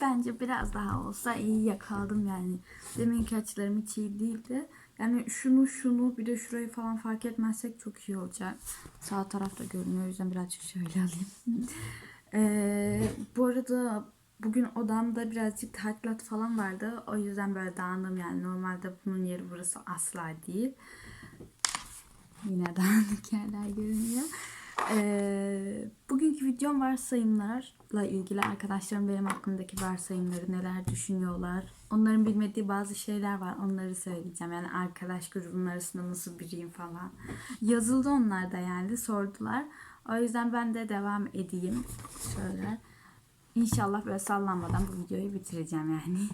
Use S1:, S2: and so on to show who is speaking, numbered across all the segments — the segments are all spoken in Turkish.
S1: bence biraz daha olsa iyi yakaladım yani. Deminki açılarım hiç iyi değildi. Yani şunu şunu bir de şurayı falan fark etmezsek çok iyi olacak. Sağ tarafta görünüyor o yüzden birazcık şöyle alayım. Ee, bu arada bugün odamda birazcık tadilat falan vardı. O yüzden böyle dağındım yani. Normalde bunun yeri burası asla değil. Yine dağınık yerler görünüyor. Ee, bugünkü videom varsayımlarla ilgili arkadaşlarım benim hakkımdaki varsayımları neler düşünüyorlar. Onların bilmediği bazı şeyler var. Onları söyleyeceğim. Yani arkadaş grubunun arasında nasıl biriyim falan. Yazıldı onlar da yani sordular. O yüzden ben de devam edeyim. Şöyle. İnşallah böyle sallanmadan bu videoyu bitireceğim yani.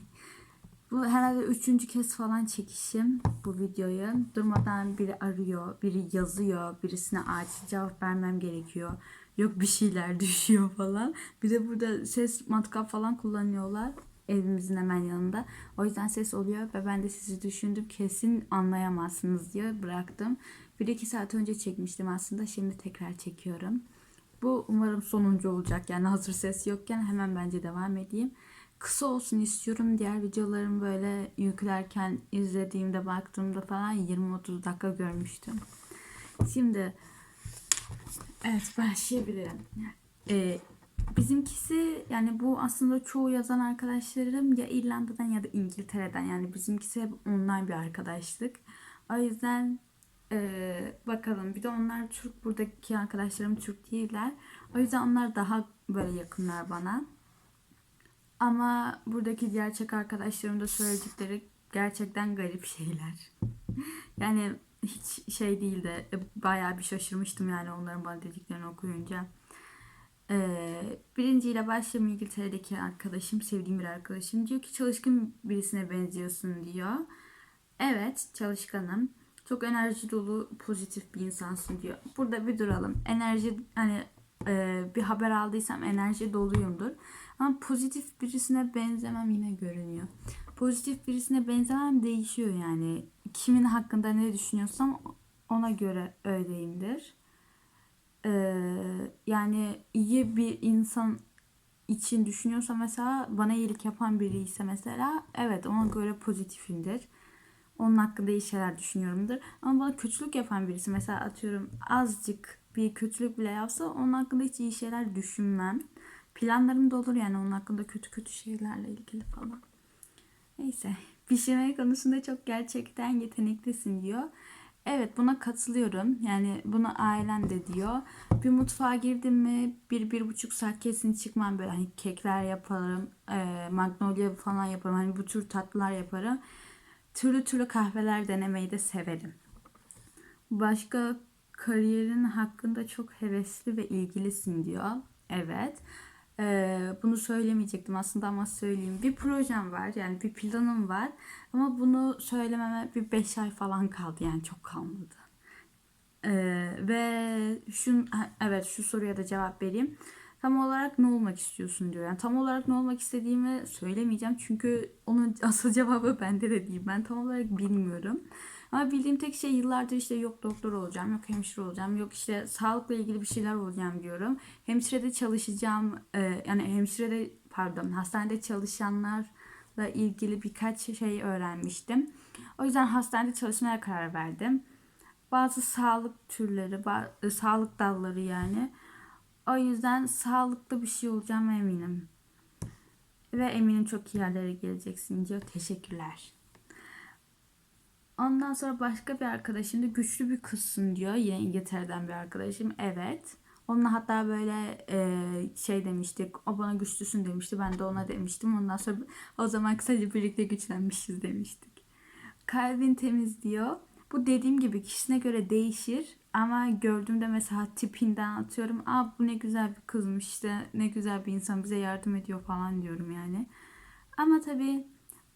S1: Bu herhalde üçüncü kez falan çekişim bu videoyu. Durmadan biri arıyor, biri yazıyor, birisine acil cevap vermem gerekiyor. Yok bir şeyler düşüyor falan. Bir de burada ses matkap falan kullanıyorlar evimizin hemen yanında. O yüzden ses oluyor ve ben de sizi düşündüm kesin anlayamazsınız diye bıraktım. Bir iki saat önce çekmiştim aslında. Şimdi tekrar çekiyorum. Bu umarım sonuncu olacak. Yani hazır ses yokken hemen bence devam edeyim. Kısa olsun istiyorum. Diğer videolarımı böyle yüklerken izlediğimde baktığımda falan 20-30 dakika görmüştüm. Şimdi evet başlayabilirim. Ee, bizimkisi yani bu aslında çoğu yazan arkadaşlarım ya İrlanda'dan ya da İngiltere'den yani bizimkisi hep online bir arkadaşlık. O yüzden ee, bakalım bir de onlar Türk buradaki arkadaşlarım Türk değiller. O yüzden onlar daha böyle yakınlar bana. Ama buradaki gerçek arkadaşlarım da söyledikleri gerçekten garip şeyler. yani hiç şey değil de e, bayağı bir şaşırmıştım yani onların bana dediklerini okuyunca. Ee, birinciyle başlayayım İngiltere'deki arkadaşım, sevdiğim bir arkadaşım. Diyor ki çalışkın birisine benziyorsun diyor. Evet çalışkanım. Çok enerji dolu, pozitif bir insansın diyor. Burada bir duralım. Enerji hani e, bir haber aldıysam enerji doluyumdur. Ama pozitif birisine benzemem yine görünüyor. Pozitif birisine benzemem değişiyor yani. Kimin hakkında ne düşünüyorsam ona göre öyleyimdir. Ee, yani iyi bir insan için düşünüyorsa mesela bana iyilik yapan biri ise mesela evet ona göre pozitifimdir. Onun hakkında iyi şeyler düşünüyorumdur. Ama bana kötülük yapan birisi mesela atıyorum azıcık bir kötülük bile yapsa onun hakkında hiç iyi şeyler düşünmem. Planlarım da olur yani onun hakkında kötü kötü şeylerle ilgili falan. Neyse. Pişirme konusunda çok gerçekten yeteneklisin diyor. Evet buna katılıyorum. Yani bunu ailen de diyor. Bir mutfağa girdim mi bir, bir buçuk saat kesin çıkmam böyle hani kekler yaparım. E, magnolia falan yaparım. Hani bu tür tatlılar yaparım. Türlü türlü kahveler denemeyi de severim. Başka kariyerin hakkında çok hevesli ve ilgilisin diyor. Evet. Ee, bunu söylemeyecektim aslında ama söyleyeyim. Bir projem var yani bir planım var ama bunu söylememe bir 5 ay falan kaldı yani çok kalmadı. Ee, ve şu evet şu soruya da cevap vereyim. Tam olarak ne olmak istiyorsun diyor. Yani tam olarak ne olmak istediğimi söylemeyeceğim çünkü onun asıl cevabı bende de değil. Ben tam olarak bilmiyorum. Ama bildiğim tek şey yıllardır işte yok doktor olacağım, yok hemşire olacağım, yok işte sağlıkla ilgili bir şeyler olacağım diyorum. Hemşirede çalışacağım, e, yani hemşirede pardon hastanede çalışanlarla ilgili birkaç şey öğrenmiştim. O yüzden hastanede çalışmaya karar verdim. Bazı sağlık türleri, bazı, sağlık dalları yani. O yüzden sağlıklı bir şey olacağım eminim. Ve eminim çok iyi yerlere geleceksin diyor. Teşekkürler. Ondan sonra başka bir arkadaşım da güçlü bir kızsın diyor. Yine İngiltere'den bir arkadaşım. Evet. Onunla hatta böyle e, şey demiştik. O bana güçlüsün demişti. Ben de ona demiştim. Ondan sonra o zaman kısaca birlikte güçlenmişiz demiştik. Kalbin temiz diyor. Bu dediğim gibi kişisine göre değişir. Ama gördüğümde mesela tipinden atıyorum. Aa bu ne güzel bir kızmış işte. Ne güzel bir insan bize yardım ediyor falan diyorum yani. Ama tabii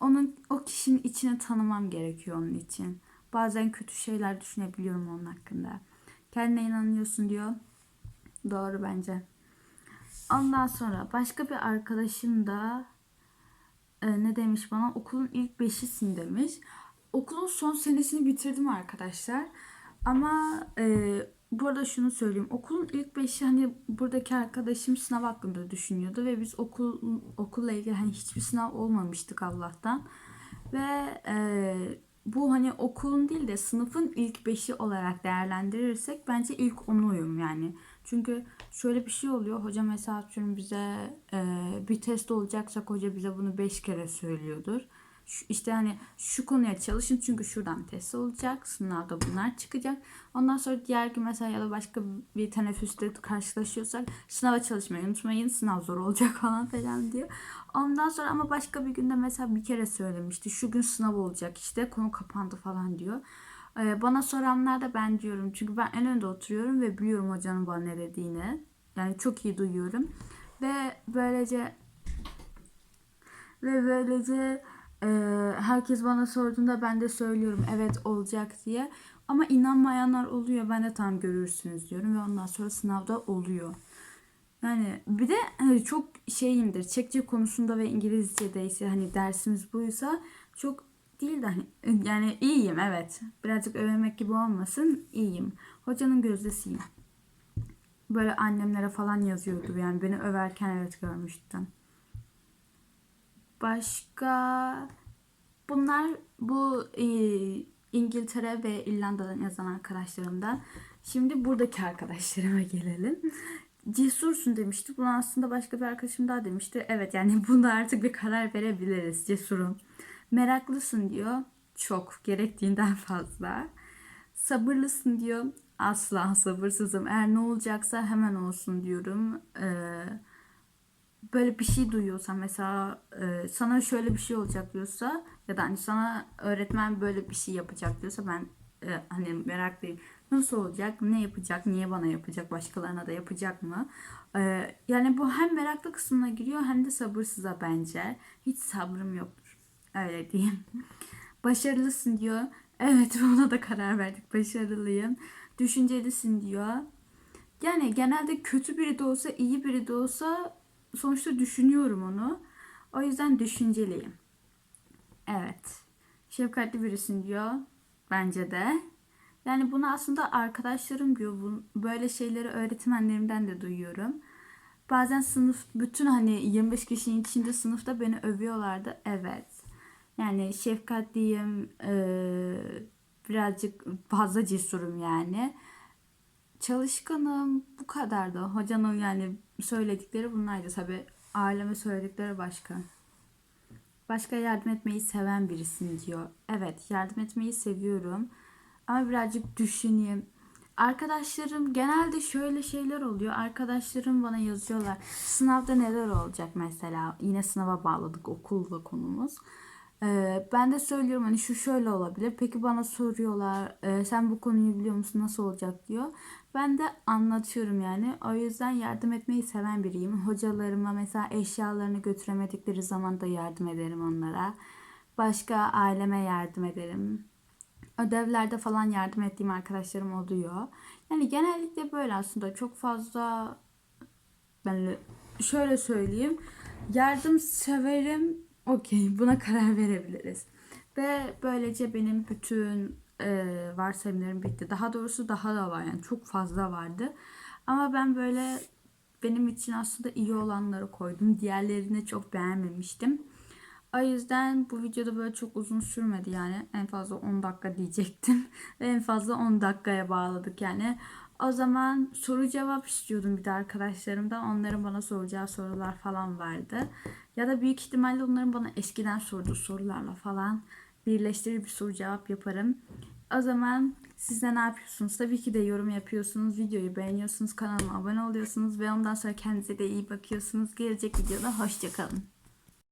S1: onun o kişinin içine tanımam gerekiyor onun için. Bazen kötü şeyler düşünebiliyorum onun hakkında. Kendine inanıyorsun diyor. Doğru bence. Ondan sonra başka bir arkadaşım da e, ne demiş bana okulun ilk beşisin demiş. Okulun son senesini bitirdim arkadaşlar. Ama e, bu arada şunu söyleyeyim. Okulun ilk beşi hani buradaki arkadaşım sınav hakkında düşünüyordu ve biz okul okulla ilgili hani hiçbir sınav olmamıştık Allah'tan. Ve e, bu hani okulun değil de sınıfın ilk beşi olarak değerlendirirsek bence ilk onuyum yani. Çünkü şöyle bir şey oluyor. Hoca mesela bize e, bir test olacaksak hoca bize bunu beş kere söylüyordur. İşte hani şu konuya çalışın çünkü şuradan test olacak. Sınavda bunlar çıkacak. Ondan sonra diğer gün mesela ya da başka bir teneffüste karşılaşıyorsak sınava çalışmayı unutmayın. Sınav zor olacak falan filan diyor. Ondan sonra ama başka bir günde mesela bir kere söylemişti. Şu gün sınav olacak işte konu kapandı falan diyor. Ee, bana soranlar da ben diyorum. Çünkü ben en önde oturuyorum ve biliyorum hocanın bana ne dediğini. Yani çok iyi duyuyorum. Ve böylece ve böylece herkes bana sorduğunda ben de söylüyorum evet olacak diye. Ama inanmayanlar oluyor. Ben de tam görürsünüz diyorum ve ondan sonra sınavda oluyor. Yani bir de hani çok şeyimdir. Çekçe konusunda ve İngilizce'de ise hani dersimiz buysa çok değil de hani yani iyiyim evet. Birazcık övmek gibi olmasın iyiyim. Hocanın gözdesiyim. Böyle annemlere falan yazıyordu yani beni överken evet görmüştüm. Başka bunlar bu e, İngiltere ve İrlanda'dan yazan arkadaşlarımdan. Şimdi buradaki arkadaşlarıma gelelim. Cesursun demişti. Bunu aslında başka bir arkadaşım daha demişti. Evet yani bunda artık bir karar verebiliriz. Cesurum. Meraklısın diyor. Çok. Gerektiğinden fazla. Sabırlısın diyor. Asla sabırsızım. Eğer ne olacaksa hemen olsun diyorum. Ee, böyle bir şey duyuyorsan mesela e, sana şöyle bir şey olacak diyorsa ya da hani sana öğretmen böyle bir şey yapacak diyorsa ben e, hani meraklıyım. Nasıl olacak? Ne yapacak? Niye bana yapacak? Başkalarına da yapacak mı? E, yani bu hem meraklı kısmına giriyor hem de sabırsıza bence. Hiç sabrım yoktur. Öyle diyeyim. Başarılısın diyor. Evet buna da karar verdik. Başarılıyım. Düşüncelisin diyor. Yani genelde kötü biri de olsa iyi biri de olsa sonuçta düşünüyorum onu. O yüzden düşünceliyim. Evet. Şefkatli birisin diyor. Bence de. Yani bunu aslında arkadaşlarım diyor. Böyle şeyleri öğretmenlerimden de duyuyorum. Bazen sınıf bütün hani 25 kişinin içinde sınıfta beni övüyorlardı. Evet. Yani şefkatliyim. Birazcık fazla cesurum yani. Çalışkanım. Bu kadar da. Hocanın yani söyledikleri bunlardı. Tabi aileme söyledikleri başka. Başka yardım etmeyi seven birisin diyor. Evet yardım etmeyi seviyorum. Ama birazcık düşüneyim. Arkadaşlarım genelde şöyle şeyler oluyor. Arkadaşlarım bana yazıyorlar. Sınavda neler olacak mesela? Yine sınava bağladık okulla konumuz. Ee, ben de söylüyorum hani şu şöyle olabilir. Peki bana soruyorlar. "E, sen bu konuyu biliyor musun? Nasıl olacak diyor. Ben de anlatıyorum yani. O yüzden yardım etmeyi seven biriyim. Hocalarıma mesela eşyalarını götüremedikleri zaman da yardım ederim onlara. Başka aileme yardım ederim. Ödevlerde falan yardım ettiğim arkadaşlarım oluyor. Yani genellikle böyle aslında çok fazla ben şöyle söyleyeyim. Yardım severim. Okey buna karar verebiliriz. Ve böylece benim bütün e, varsayımlarım bitti. Daha doğrusu daha da var yani çok fazla vardı. Ama ben böyle benim için aslında iyi olanları koydum. Diğerlerini çok beğenmemiştim. O yüzden bu videoda böyle çok uzun sürmedi yani. En fazla 10 dakika diyecektim. En fazla 10 dakikaya bağladık yani. O zaman soru cevap istiyordum bir de arkadaşlarımdan. Onların bana soracağı sorular falan vardı. Ya da büyük ihtimalle onların bana eskiden sorduğu sorularla falan birleştirir bir soru cevap yaparım. O zaman siz de ne yapıyorsunuz? Tabii ki de yorum yapıyorsunuz, videoyu beğeniyorsunuz, kanalıma abone oluyorsunuz ve ondan sonra kendinize de iyi bakıyorsunuz. Gelecek videoda hoşçakalın.